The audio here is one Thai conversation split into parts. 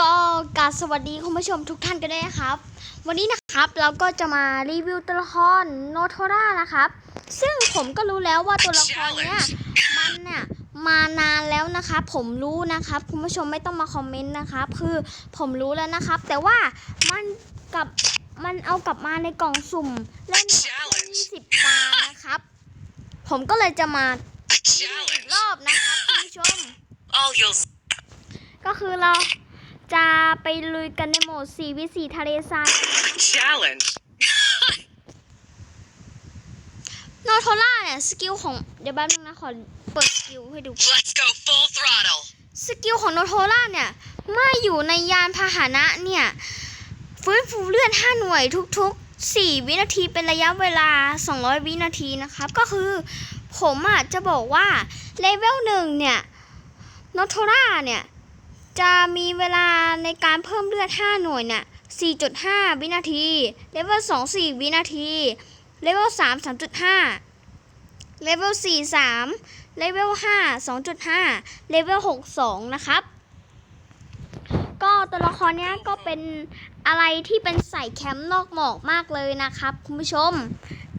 ก็กราบสวัสดีคุณผู้ชมทุกท่านกันด้วยนะครับ วันนี้นะครับเราก็จะมารีวิวตัวละครโนโทรานะครับ ซึ่งผมก็รู้แล้วว่าตัวละครเนี้ยมันเนี่ยมานานแล้วนะครับผมรู้นะครับ คุณผู้ชมไม่ต้องมาคอมเมนต์นะครับคือผมรู้แล้วนะครับ แต่ว่ามันกลับมันเอากลับมาในกล่องสุ่มเล่น20ตานะครับ ผมก็เลยจะมาอีก Challenge. รอบนะครับคุณผู้ชม All you'll ก็คือเรา จะไปลุยกันในโหมด4วิ4ทะเลทราย challenge. โนโทล่าเนี่ย สกิลของ เดี๋ยวแป๊บนึงนะ ขอเปิดสกิลให้ดู Let's go full throttle. สกิลของโนโทล่าเนี่ย เมื่ออยู่ในยานพาหนะเนี่ย ฟื้นฟูเลือด5หน่วยทุก ๆ 4 วินาทีเป็นระยะเวลา 200 วินาทีนะครับ ก็คือผมอะจะบอกว่า เลเวลหนึ่งเนี่ยโนโทล่าเนี่ย จะมีเวลาในการเพิ่มเลือด 5 หน่วยเนี่ย4.5 วินาที เลเวล2 4 วินาที เลเวล3 3.5 เลเวล4 3 เลเวล5 2.5 เลเวล6 2 นะครับ ก็ตัวละครเนี้ยก็เป็นอะไรที่เป็นใส่แคมป์นอกหมอกมากเลยนะครับ คุณผู้ชม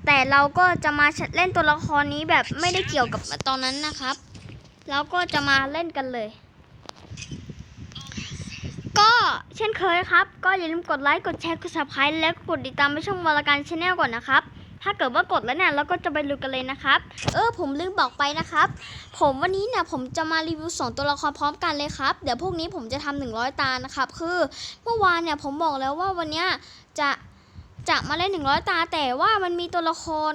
แต่เราก็จะมาเล่นตัวละครนี้แบบไม่ได้เกี่ยวกับตอนนั้นนะครับ แล้วก็จะมาเล่นกันเลย ก็เช่นเคยครับ ก็อย่าลืมกดไลค์ กดแชร์ กด subscribe และกดติดตามไปช่องวารการชาแนลก่อนนะครับ ถ้าเกิดว่ากดแล้วเนี่ยเราก็จะไปดูกันเลยนะครับ เออผมลืมบอกไปนะครับ ผมวันนี้เนี่ยผมจะมารีวิวสองตัวละครพร้อมกันเลยครับ เดี๋ยวพวกนี้ผมจะทำหนึ่งร้อยตานะครับ คือเมื่อวานเนี่ยผมบอกแล้วว่าวันเนี้ยจะ จะมาเล่นหนึ่งร้อยตา แต่ว่ามันมีตัวละคร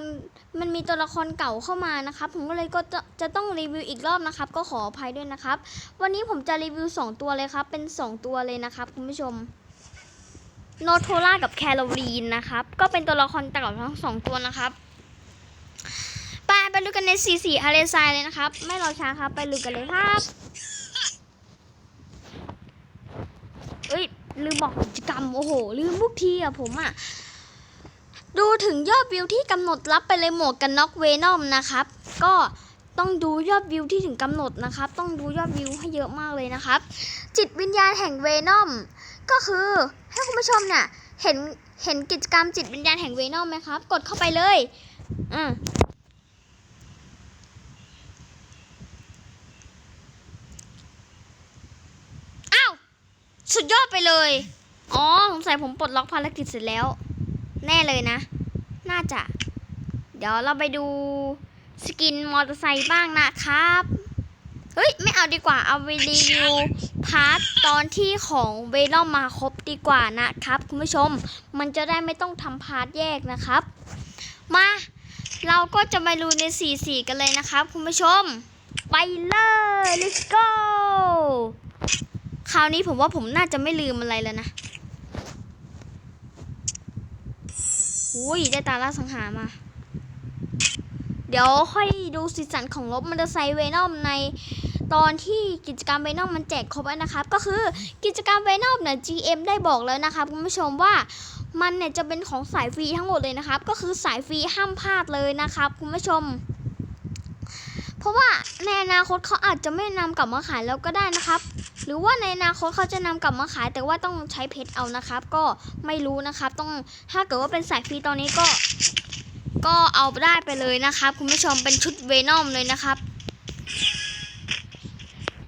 มันมีตัวละครเก่าเข้ามานะครับ ผมก็เลยก็จะจะต้องรีวิวอีกรอบนะครับ ก็ขออภัยด้วยนะครับ วันนี้ผมจะรีวิวสองตัวเลยครับ เป็นสองตัวเลยนะครับ คุณผู้ชมโนโทล่ากับแคโรลีนนะครับ ก็เป็นตัวละครเก่าทั้งสองตัวนะครับไปไปดูกันในสีสีฮาเลซายเลยนะครับ ไม่รอช้าครับ ไปดูกันเลยครับเอ้ยลืมบอกกิจกรรมโอ้โหลืมทุกทีอะผมอะ ดูถึงยอดวิวที่กำหนดรับไปเลยหมวกกันน็อกเวนอมนะครับ ก็ต้องดูยอดวิวที่ถึงกำหนดนะครับ ต้องดูยอดวิวให้เยอะมากเลยนะครับ จิตวิญญาณแห่งเวนอมก็คือให้คุณผู้ชมเนี่ยเห็นเห็นกิจกรรมจิตวิญญาณแห่งเวนอมไหมครับ กดเข้าไปเลยอืมอ้าวสุดยอดไปเลย อ๋อ สงสัยผมปลดล็อกภารกิจเสร็จแล้ว แน่เลยนะ น่าจะ เดี๋ยวเราไปดูสกินมอเตอร์ไซค์บ้างนะครับ เฮ้ย ไม่เอาดีกว่า เอาไปรีวิวพาร์ทตอนที่ของเวนอมมาครบดีกว่านะครับ คุณผู้ชม มันจะได้ไม่ต้องทำพาร์ทแยกนะครับ มา เราก็จะมาดูในสีสีกันเลยนะครับ คุณผู้ชม ไปเลย let's go คราวนี้ผมว่าผมน่าจะไม่ลืมอะไรแล้วนะ อุ้ยได้ตาล่าสังหารมา เดี๋ยวค่อยดูสีสันของรถมอเตอร์ไซค์เวนอมในตอนที่กิจกรรมเวนอมมันแจกครบแล้วนะครับ ก็คือกิจกรรมเวนอมเนี่ย GM ได้บอกแล้วนะครับคุณผู้ชมว่ามันเนี่ยจะเป็นของสายฟรีทั้งหมดเลยนะครับ ก็คือสายฟรีห้ามพลาดเลยนะครับคุณผู้ชม เพราะว่าในอนาคตเขาอาจจะไม่นำกลับมาขายแล้วก็ได้นะครับ หรือว่าในอนาคตเขาจะนำกลับมาขาย แต่ว่าต้องใช้เพชรเอานะครับ ก็ไม่รู้นะครับ ต้องถ้าเกิดว่าเป็นสายฟรีตอนนี้ก็ ก็เอาได้ไปเลยนะครับ คุณผู้ชมเป็นชุดเวนอมเลยนะครับ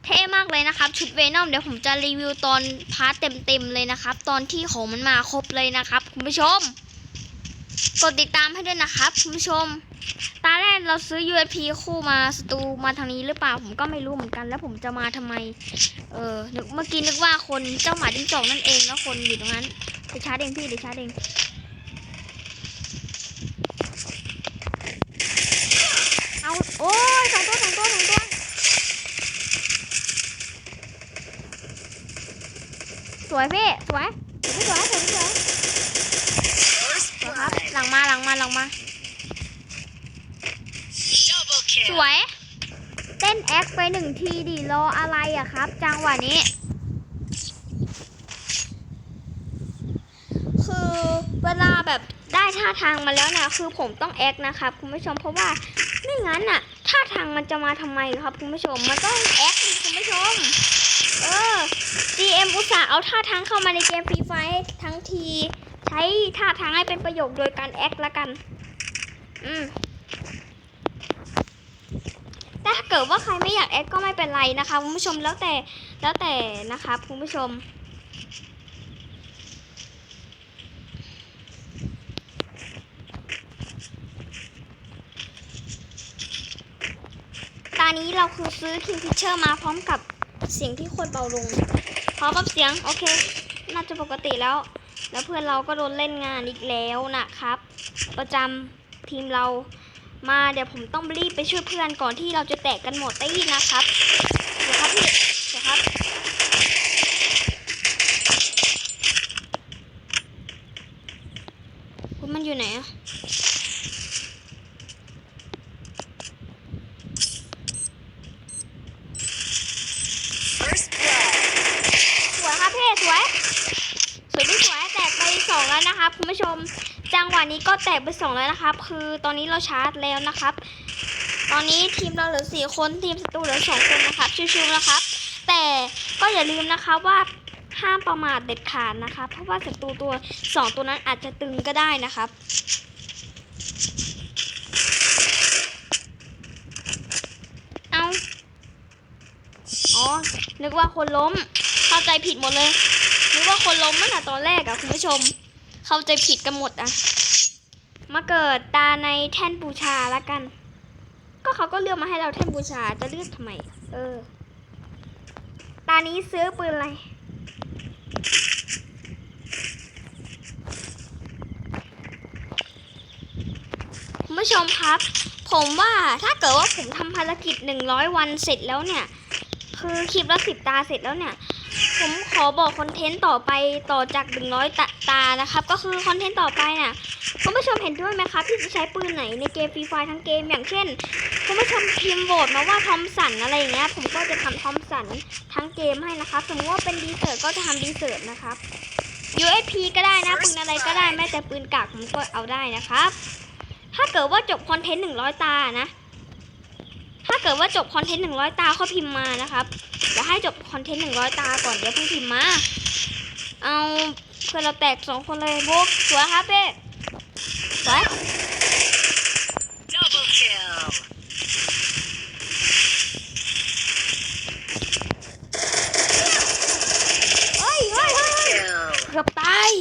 เท่มากเลยนะครับชุดเวนอมเดี๋ยวผมจะรีวิวตอนพาร์ทเต็มๆเลยนะครับ ตอนที่ของมันมาครบเลยนะครับ คุณผู้ชม กดติดตามให้ด้วยนะครับคุณผู้ชม ตาแรกเราซื้อ USP คู่มาสตูมาทางนี้หรือเปล่าผมก็ไม่รู้เหมือนกัน แล้วผมจะมาทำไม เออนึกเมื่อกี้นึกว่าคนเจ้าหมาจิ้งจอกนั่นเองแล้วคนอยู่ตรงนั้นเดี๋ยวชาร์จเองพี่เดี๋ยวชาร์จเองเอาโอ้ยสองตัวสองตัวสองตัวสวยพี่สวยสวยสวยสวยสวย First สวยครับ blood. หลังมาหลังมาหลังมา Double ส kill. วย เต้นแอค ไปหนึ่งทีดิรออะไรอะครับ จังหวะนี้ คือเวลาแบบได้ท่าทางมาแล้วนะคือผมต้องแอคนะครับคุณผู้ชมเพราะว่าไม่งั้นน่ะท่าทางมันจะมาทำไมครับคุณผู้ชมมันต้องแอคคุณผู้ชม เออ GM อุตส่าห์เอาท่าทางเข้ามาในเกมฟรีไฟทั้งที ใช้ท่าทางให้เป็นประโยชน์โดยการแอคละกัน อืม ถ้าเกิดว่าใครไม่อยากแอคก็ไม่เป็นไรนะคะคุณผู้ชมแล้วแต่แล้วแต่นะคะคุณผู้ชม ตอนนี้เราคือซื้อ King Fisher มาพร้อมกับเสียงที่โคตรเบาลงพร้อมกับเสียง โอเค น่าจะปกติแล้ว แล้วเพื่อนเราก็โดนเล่นงานอีกแล้วนะครับ ประจำทีมเรา มาเดี๋ยวผมต้องรีบไปช่วยเพื่อนก่อนที่เราจะแตกกันหมดตี้นะครับ เดี๋ยวครับพี่เดี๋ยวครับ คุณมันอยู่ไหนอะสวยครับพี่สวย สวยที่สวยแตกไปสองแล้วนะครับคุณผู้ชม จังหวะนี้ก็แตกไปสองแล้วนะครับ คือตอนนี้เราชาร์จแล้วนะครับ ตอนนี้ทีมเราเหลือสี่คนทีมศัตรูเหลือสองคนนะครับชิวๆนะครับ แต่ก็อย่าลืมนะคะว่าห้ามประมาทเด็ดขาดนะคะ เพราะว่าศัตรูตัวสองตัวนั้นอาจจะตึงก็ได้นะครับเอาอ๋อนึกว่าคนล้มเข้าใจผิดหมดเลยนึกว่าคนล้มตั้งแต่ตอนแรกอะคุณผู้ชม เข้าใจผิดกันหมดอะ มาเกิดตาในแท่นบูชาละกัน ก็เขาก็เลือกมาให้เราแท่นบูชาจะเลือกทำไม เออ ตานี้ซื้อปืนอะไร คุณผู้ชมครับ ผมว่าถ้าเกิดว่าผมทำภารกิจ100วันเสร็จแล้วเนี่ย คือคลิปละสิบตาเสร็จแล้วเนี่ยผมขอบอกคอนเทนต์ต่อไปต่อจาก 100ตตานะครับ ก็คือคอนเทนต์ต่อไปเนี่ย คุณผู้ชมเห็นด้วยไหมครับที่จะใช้ปืนไหนในเกมฟรีไฟทั้งเกมอย่างเช่น คุณผู้ชมพิมพ์โหวตมาว่าทอมสันอะไรอย่างเงี้ยผมก็จะทำทอมสันทั้งเกมให้นะครับสมมติว่าเป็นดีเซอร์ก็จะทำดีเซอร์นะครับ USP ก็ได้นะปืนอะไรก็ได้แม้แต่ปืนกากผมก็เอาได้นะครับ ถ้าเกิดว่าจบคอนเทนต์100ตานะ ถ้าเกิดว่าจบคอนเทนต์100ตาก็พิมพ์มานะครับเดี๋ยวให้จบคอนเทนต์100ตาก่อนเดี๋ยวเพิ่งพิมพ์มา เอาเพื่อเราแตกสองคนเลยบุ๊กสวยครับเป้ สวย Double kill. เฮ้ยเฮ้ยเฮ้ย Kill. เกือบตาย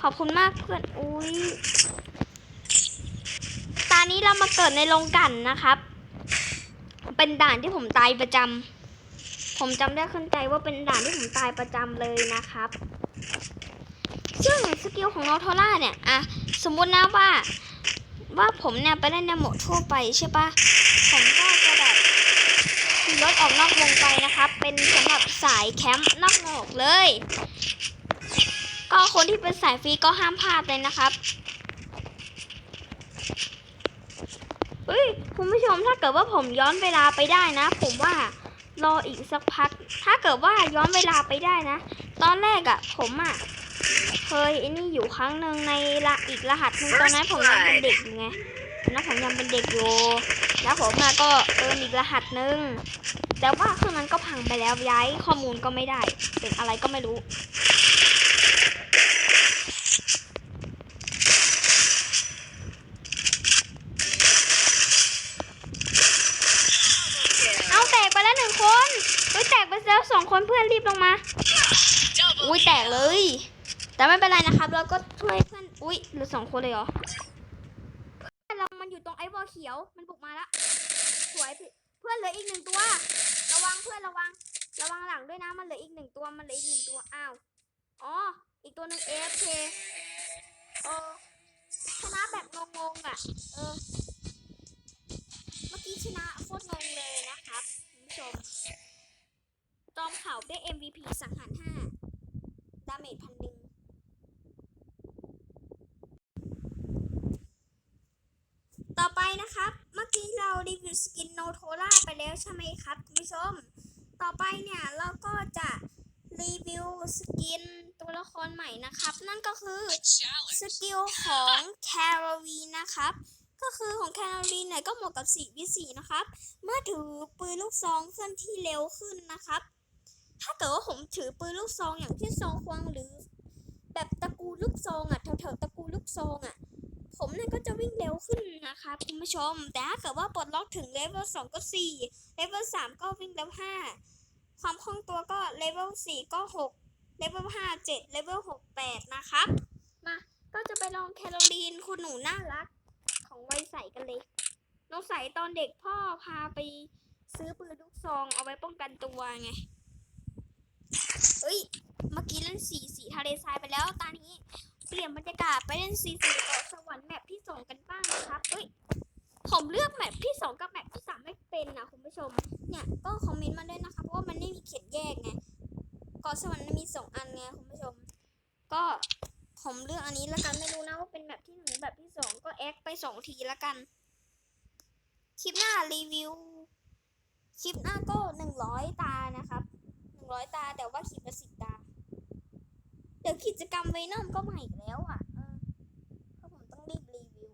ขอบคุณมากเพื่อน อุ้ย ตอนนี้เรามาเกิดในโรงกลั่นนะครับ เป็นด่านที่ผมตายประจำ ผมจำได้ขึ้นใจว่าเป็นด่านที่ผมตายประจำเลยนะครับ ซึ่งสกิลของโนโทล่าเนี่ยอะ สมมุตินะว่า ว่าผมเนี่ยไปเล่นในโหมดทั่วไปใช่ปะผมก็จะแบบขี่รถออกนอกวงไปนะครับ เป็นสำหรับสายแคมป์นอกโลกเลย ก็คนที่เป็นสายฟรีก็ห้ามพลาดเลยนะครับเฮ้ยคุณผู้ชมถ้าเกิดว่าผมย้อนเวลาไปได้นะ ผมว่ารออีกสักพัก ถ้าเกิดว่าย้อนเวลาไปได้นะ ตอนแรกอะ่ะผมอะ่ะ เคยไอ้นี่อยู่ครั้งหนึ่งในละอีกรหัสหนึ่งตอนนั้นผมยังเป็นเด็กอยู่ไงตอนนั้นผมยังเป็นเด็กอยู่ แล้วผมมาก็เติมอีกรหัสหนึ่งแต่ว่าเครื่องนั้นก็พังไปแล้วย้ายข้อมูลก็ไม่ได้ เป็นอะไรก็ไม่รู้ เอาแตกไปแล้วหนึ่งคนเฮ้ยแตกไปแล้วสองคนเพื่อนรีบลงมา Double อุ้ยแตกเลย แต่ไม่เป็นไรนะครับ เราก็ช่วยเพื่อนอุ้ยเหลือสองคนเลยเหรอเพื่อนเรามันอยู่ตรงไอ้วอลเขียวมันบุกมาแล้วสวยเพื่อนเหลืออีกหนึ่งตัว ระวังเพื่อนระวัง ระวังหลังด้วยนะมันเหลืออีกหนึ่งตัวมันเหลืออีกหนึ่งตัวอ้าวอ๋ออีกตัวหนึ่ง AFK เออชนะแบบงงๆอะเออเมื่อกี้ชนะโคตรงงเลยนะครับคุณผู้ชมจอมเข่าได้ MVP สังหาร5ดาเมจพันหนึ่ง ต่อไปนะครับ เมื่อกี้เรารีวิวสกินโนโทล่าไป แล้วใช่ไหมครับคุณผู้ชม ต่อไปเนี่ยเราก็จะรีวิวสกินตัวละครใหม่นะครับ นั่นก็คือ challenge. สกิลของแคโรวีนะครับ ก็คือของแคโรวีเนี่ยก็เหมาะกับ4วิสีนะครับ เมื่อถือปืนลูกซองเคลื่อนที่เร็วขึ้นนะครับ ถ้าเกิดว่าผมถือปืนลูกซองอย่างที่ซองควงหรือ แบบตระกูลลูกซองอะแถวๆตระกูลลูกซองอะ ผมเนี่ยก็จะวิ่งเร็วขึ้นนะคะคุณผู้ชม แต่ถ้าเกิดว่าปลดล็อกถึงเลเวลสองก็สี่เลเวลสามก็วิ่งเร็วห้าความคล่องตัวก็เลเวลสี่ก็หกเลเวลห้าเจ็ดเลเวลหกแปดนะครับ มาก็จะไปลองแคโรลีนคุณหนูน่ารัก ของไวใสกันเลยน้องใสตอนเด็กพ่อพาไปซื้อปืนลูกซองเอาไว้ป้องกันตัวไงเอ้ย เมื่อกี้เล่นสีสีทะเลทรายไปแล้ว ตอนนี้เปลี่ยนบรรยากาศไปเล่นสีสีเกาะส ผู้ชม เนี่ยก็คอมเมนต์มาด้วยนะคะ เพราะว่ามันไม่มีเขียนแยกไงกาะสวรรค์มันมีสองอันไงคุณผู้ชม ก็ผมเลือกอันนี้ละกันไม่รู้นะว่าเป็นแบบที่หนึ่งแบบที่สองก็แอคไปสองทีละกัน คลิปหน้ารีวิว คลิปหน้าก็หนึ่งร้อยตานะครับหนึ่งร้อยตาแต่ว่าคลิปละสิบตา เดี๋ยวกิจกรรมไวนอมก็ใหม่อีกแล้วอะเออเพราะผมต้องรีบรีวิว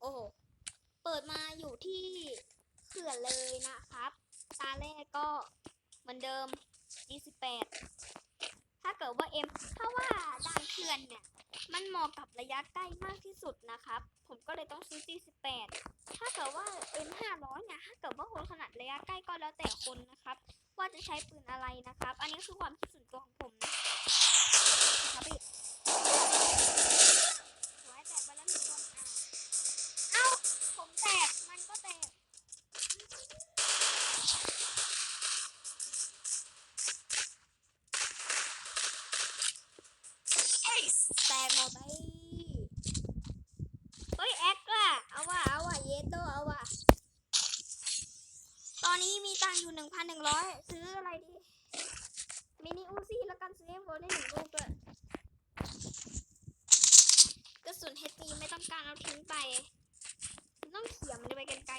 โอ้โห เปิดมา อยู่ที่เขื่อนเลยนะครับ ตาแรกก็เหมือนเดิม G18 ถ้าเกิดว่า M ถ้าว่าด่านเขื่อนเนี่ย มันเหมาะกับระยะใกล้มากที่สุดนะครับ ผมก็เลยต้องซื้อ G18 ถ้าเกิดว่า M500 เนี่ย ถ้าเกิดว่าคนขนาดระยะใกล้ก็แล้วแต่คนนะครับ ว่าจะใช้ปืนอะไรนะครับ อันนี้คือความคิดส่วนตัวของผมนะครับ งร้อยซื้ออะไรดีมินิอูซี่แล้วกันซื้อให้โบได้หนึ่งลูกด้วยกระสุนเฮตีไม่ต้องการเอาทิ้งไป ต้องเขี่ยมันไปกันไกล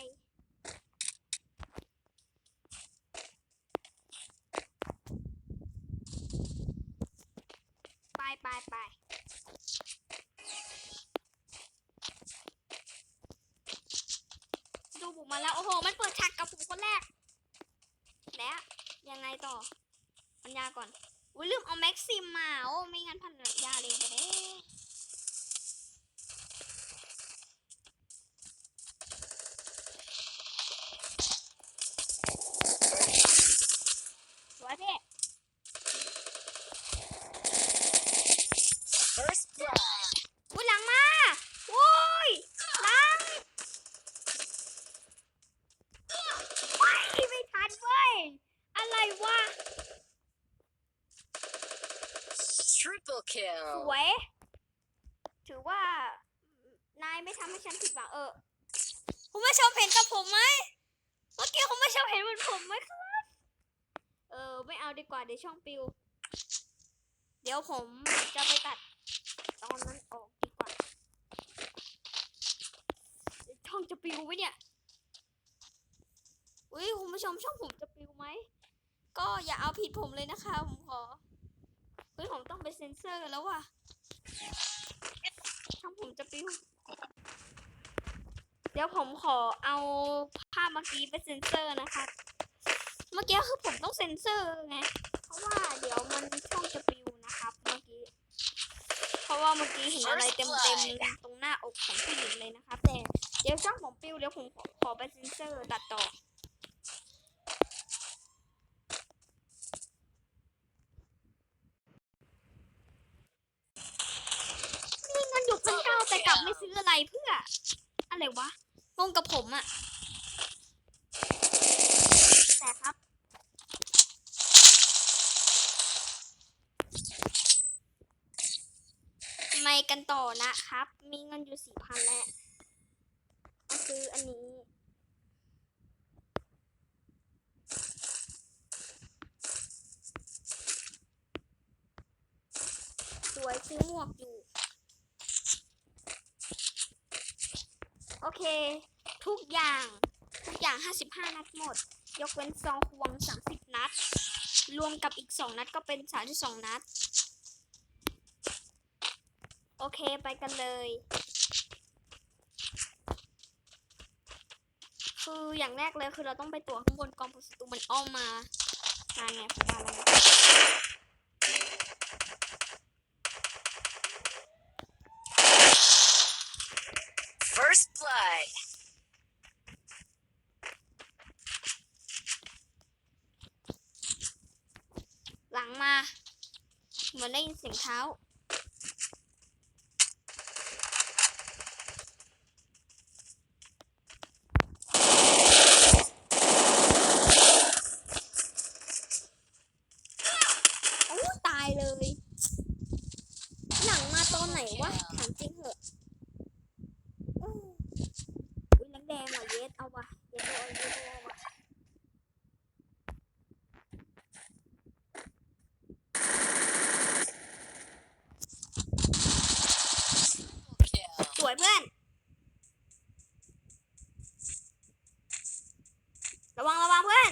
ไปไปไปดูบุกมาแล้ว โอ้โห มันเปิดฉากกับผมคนแรก แล้วยังไงต่อ พันยาก่อนอุ้ยลืมเอาแม็กซิมมาโอ้ไม่งั้นพันยาเร็วไปเด้ วะ Triple ส kill. วย ถือว่า นายไม่ทำให้ฉันผิดหวังเออ คุณผู้ชมเห็นกับผมไหมเมื่อกี้คุณผู้ชมเห็นเหมือนผมไหมครับ เออ ไม่เอาดีกว่าเดี๋ยวช่องปิว เดี๋ยวผมจะไปตัด ตอนนั้นออกดีกว่าเดี๋ยวช่องจะปิวไหมเนี่ย อุ้ยคุณผู้ชมช่องผมจะปิวไหม ก็อย่าเอาผิดผมเลยนะคะ ผมขอเฮ้ยผมต้องไปเซ็นเซอร์แล้วว่ะช่องผมจะปิ้วเดี๋ยวผมขอเอาภาพเมื่อกี้ไปเซ็นเซอร์นะคะ เมื่อกี้คือผมต้องเซ็นเซอร์ไง เพราะว่าเดี๋ยวมันช่องจะปิวนะครับเมื่อกี้ เพราะว่าเมื่อกี้เห็นอะไรเต็มเต็มๆตรงหน้าอกของผู้หญิงเลยนะครับแต่เดี๋ยวช่องผมปิวเดี๋ยวผมขอขอไปเซ็นเซอร์ตัดต่อ มีเงินอยู่เป็นเก้าแต่กลับ ไม่ซื้ออะไรเพื่อ อะไรวะงงกับผมอะแต่ครับ ไม่กันต่อนะครับ มีเงินอยู่สี่พันแล้วมาซื้ออันนี้ สวยซื้อหมวกอยู่ โอ เค ทุกอย่างทุกอย่าง 55 นัดหมด ยกเว้นซองควง 30 นัด รวมกับอีก 2 นัดก็เป็น 32 นัด โอเคไปกันเลย คืออย่างแรกเลยคือเราต้องไปตัวข้างบนกองศัตรูมันอ้อมมาทางไงผมว่าแล้วนะ First blood. หลังมา เหมือนได้ยินเสียงเท้า โอ้ตายเลย หนังมาตอนไหนวะ ถามจริงเหอะอู้อุ้ยนักแดงว่ะเยสเอาวะเยสเอาเยสเอาวะ Kill. สวยเพื่อน ระวังระวังเพื่อน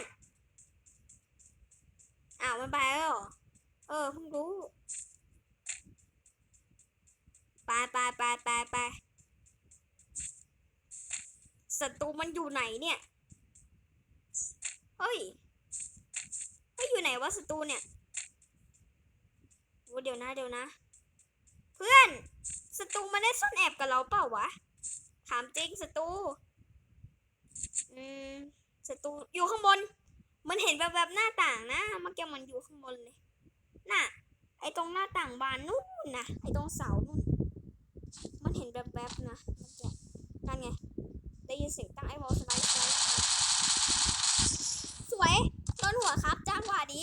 อ้าวมันไปแล้วเหรอ เออเพิ่งรู้ ไปไปไปไปไปศัตรูมันอยู่ไหนเนี่ย เฮ้ยเฮ้ยอยู่ไหนวะศัตรูเนี่ยโอ้เดี๋ยวนะเดี๋ยวนะ เพื่อนศัตรูมันได้ซ่อนแอบกับเราเปล่าวะ ถามจริงศัตรู อืมศัตรูอยู่ข้างบน มันเห็นแบบแบบหน้าต่างนะเมื่อกี้มันอยู่ข้างบนเลย น่ะ ไอตรงหน้าต่างบานนู่นนะไอตรงเสานู่น มันเห็นแบบแบบๆนะเมื่อกี้นั่นไง ได้ยินเสียงตั้งไอวอลสไลด์สไลด์สวยโดนหัวครับ จ้างหวาดี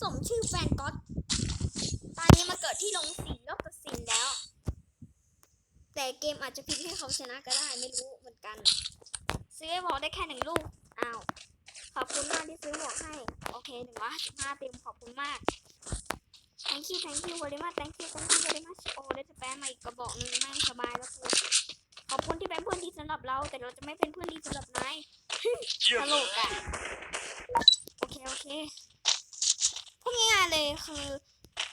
สมชื่อแฟนก๊อตตอนนี้มาเกิดที่ลงสีรอบตัดสินแล้ว แต่เกมอาจจะพลิกให้เขาชนะก็ได้ไม่รู้เหมือนกัน ซื้อไอ้หมวกได้แค่หนึ่งลูก อ้าว ขอบคุณมากที่ซื้อหมวกให้ โอเคหนึ่งร้อยห้าสิบห้าเต็มขอบคุณมาก thank you thank you very much thank you thank you very much โอ้ได้สแปมมาอีกกระบอกหนึ่งแม่งสบายแล้วกูขอบคุณที่เป็นเพื่อนที่สำหรับเรา แต่เราจะไม่เป็นเพื่อนที่สำหรับนายตลกอะโอเคโอเคพูดง่ายๆเลยคือ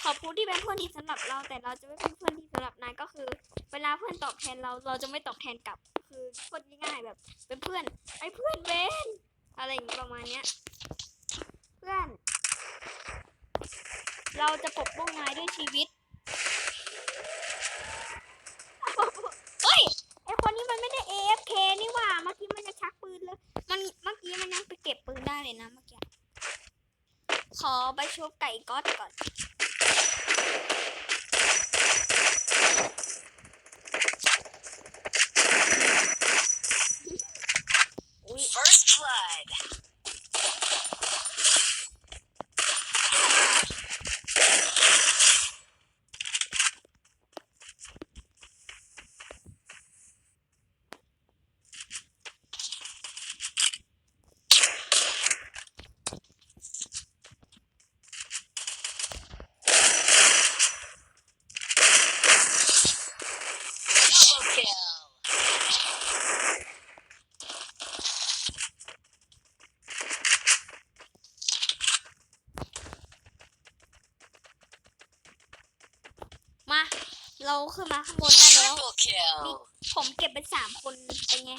ขอบคุณที่เป็นเพื่อนที่สำหรับเรา แต่เราจะไม่เป็นเพื่อนที่สำหรับนายก็คือ เวลาเพื่อนตอบแทนเรา เราจะไม่ตอบแทนกลับ คือพูดง่ายๆแบบ เป็นเพื่อนไอ้เพื่อนเวนอะไรอย่างงี้ประมาณเนี้ย เพื่อน เราจะปกป้องนายด้วยชีวิตเฮ้ยไอคนนี้มันไม่ได้ AFK นี่หว่า เมื่อกี้มันจะชักปืนเลย มันเมื่อกี้มันยังไปเก็บปืนได้เลยนะเมื่อกี้ ขอไปชกไก่ก๊อตก่อน อุ้ย First blood. double kill. มา เราขึ้นมาข้างบนได้แล้ว Triple kill. ผมเก็บเป็นสามคนเป็นไง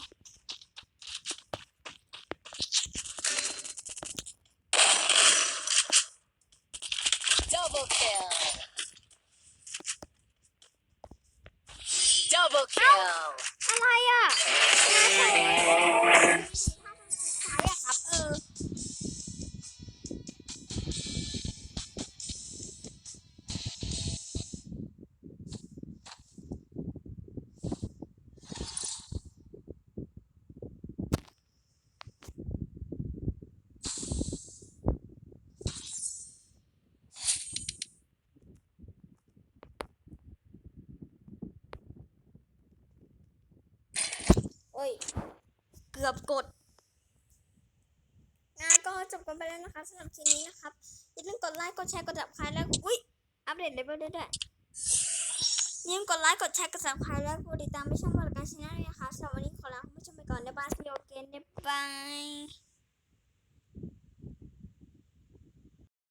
เกือบกดงานก็จบกันไปแล้วนะคะสำหรับคลิปนี้นะครับอย่าลืมกดไลค์กดแชร์กดดับใครแล้วอุ้ยอัปเดตเลเวลได้ด้วยอย่าลืมกดไลค์กดแชร์กดซับสไครต์และกดติดตามไม่ช่องบอลการชาแนลยนะคะสำหรับวันนี้ขอลาคุณผู้ชมไปก่อนในบ้านสโอเกนบ๊ายบาย